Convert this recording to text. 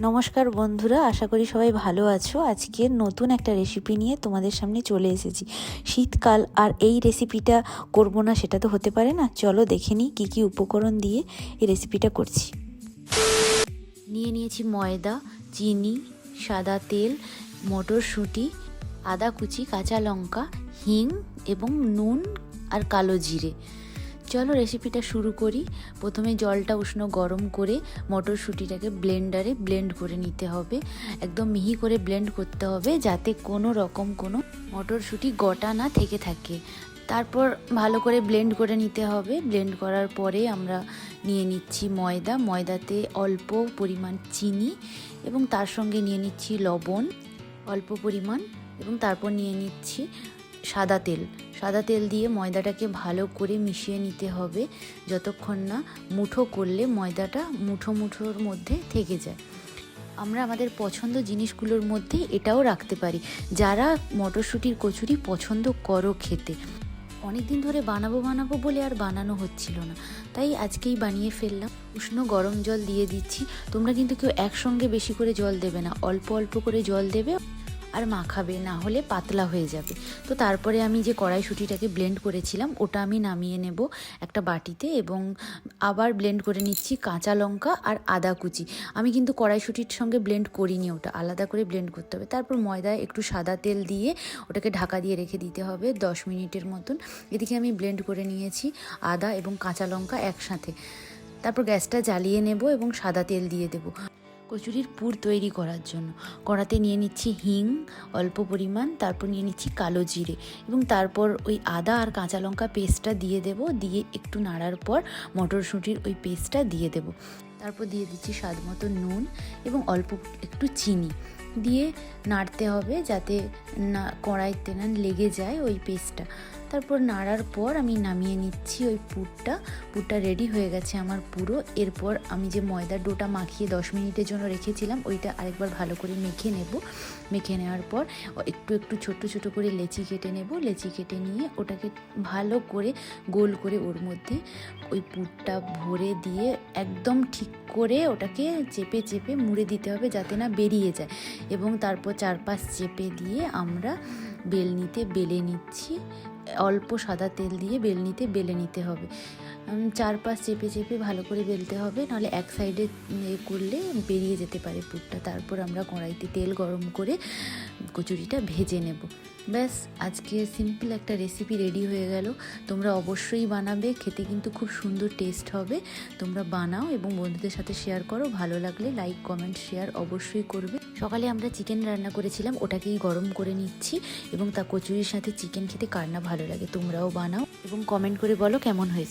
নমস্কার বন্ধুরা, আশা করি সবাই ভালো আছো। আজকে নতুন একটা রেসিপি নিয়ে তোমাদের সামনে চলে এসেছি। শীতকাল আর এই রেসিপিটা করব না, সেটা তো হতে পারে না। চলো দেখে নিই কী কী উপকরণ দিয়ে এই রেসিপিটা করছি। নিয়ে নিয়েছি ময়দা, চিনি, সাদা তেল, মটরশুঁটি, আদা কুচি, কাঁচা লঙ্কা, হিং এবং নুন আর কালো জিরে। চলো রেসিপিটা শুরু করি। প্রথমে জলটা উষ্ণ গরম করে মটরশুঁটিটাকে ব্লেন্ডারে ব্লেন্ড করে নিতে হবে। একদম মিহি করে ব্লেন্ড করতে হবে যাতে কোনো রকম কোনো মটরশুঁটি গোটা না থেকে থাকে। তারপর ভালো করে ব্লেন্ড করে নিতে হবে। ব্লেন্ড করার পরে আমরা নিয়ে নিচ্ছি ময়দা। ময়দাতে অল্প পরিমাণ চিনি এবং তার সঙ্গে নিয়ে নিচ্ছি লবণ, অল্প পরিমাণ এবং তারপর নিয়ে নিচ্ছি সাদা তেল। সাদা তেল দিয়ে ময়দাটাকে ভালো করে মিশিয়ে নিতে হবে যতক্ষণ না মুঠো করলে ময়দাটা মুঠো মুঠোর মধ্যে থেকে যায়। আমরা আমাদের পছন্দ জিনিসগুলোর মধ্যে এটাও রাখতে পারি। যারা মটরশুঁটির কচুরি পছন্দ করো খেতে। অনেক দিন ধরে বানাবো বানাবো বলে আর বানানো হচ্ছিল না। তাই আজকেই বানিয়ে ফেললাম। উষ্ণ গরম জল দিয়ে দিচ্ছি। তোমরা কিন্তু কেউ একসঙ্গে বেশি করে জল দেবে না। অল্প অল্প করে জল দেবে। আর মাখাবে না হলে পাতলা হয়ে যাবে। তো তারপরে আমি যে কড়াইশুঁটিটাকে ব্লেন্ড করেছিলাম, ওটা আমি নামিয়ে নেব একটা বাটিতে এবং আবার ব্লেন্ড করে নিচ্ছি কাঁচা লঙ্কা আর আদা কুচি। আমি কিন্তু কড়াইশুঁটির সঙ্গে ব্লেন্ড করিনি ওটা, আলাদা করে ব্লেন্ড করতে হবে। তারপর ময়দায় একটু সাদা তেল দিয়ে ওটাকে ঢাকা দিয়ে রেখে দিতে হবে দশ মিনিটের মতন। এদিকে আমি ব্লেন্ড করে নিয়েছি আদা এবং কাঁচা লঙ্কা একসাথে। তারপর গ্যাসটা জ্বালিয়ে নেব এবং সাদা তেল দিয়ে দেবো। কচুরির পুর তৈরি করার জন্য। কড়াতে নিয়ে নিচ্ছি হিং, অল্প পরিমাণ, তারপর নিয়ে নিচ্ছি কালো জিরে এবং তারপর ওই আদা আর কাঁচা লঙ্কা পেস্টটা দিয়ে দেব। দিয়ে একটু নাড়ার পর মটরশুঁটির ওই পেস্টটা দিয়ে দেব। তারপর দিয়ে দিচ্ছি স্বাদ মতো নুন এবং অল্প একটু চিনি। দিয়ে নাড়তে হবে যাতে না কড়াইতে না লেগে যায় ওই পেস্টটা। তারপর নাড়ার পর আমি নামিয়ে নিচ্ছি ওই পুরটা। পুরটা রেডি হয়ে গেছে আমার পুরো। এরপর আমি যে ময়দার ডোটা মাখিয়ে দশ মিনিটের জন্য রেখেছিলাম, ওইটা আরেকবার ভালো করে মেখে নেব। মেখে নেওয়ার পর একটু একটু ছোট ছোট করে লেচি কেটে নেব। লেচি কেটে নিয়ে ওটাকে ভালো করে গোল করে ওর মধ্যে ওই পুরটা ভরে দিয়ে একদম ঠিক করে ওটাকে চেপে চেপে মুড়ে দিতে হবে যাতে না বেরিয়ে যায়। এবং তারপর চারপাশ চেপে দিয়ে আমরা বেলনিতে বেলে নিচ্ছি। অল্প সাদা তেল দিয়ে বেলনিতে বেলে নিতে হবে। চারপাশ চেপে চেপে ভালো করে বেলতে হবে, নাহলে এক সাইডে করলে বেরিয়ে যেতে পারে পুরটা। তারপর আমরা কড়াইতে তেল গরম করে কচুরিটা ভেজে নেব। ব্যাস, আজকে সিম্পল একটা রেসিপি রেডি হয়ে গেল। তোমরা অবশ্যই বানাবে, খেতে কিন্তু খুব সুন্দর টেস্ট হবে। তোমরা বানাও এবং বন্ধুদের সাথে শেয়ার করো। ভালো লাগলে লাইক কমেন্ট শেয়ার অবশ্যই করবে। সকালে আমরা চিকেন রান্না করেছিলাম, ওটাকেই গরম করে নিচ্ছি এবং তা কচুরির সাথে চিকেন খেতে কার না ভালো লাগে, তোমরাও বানাও এবং কমেন্ট করে বলো কেমন হয়েছে।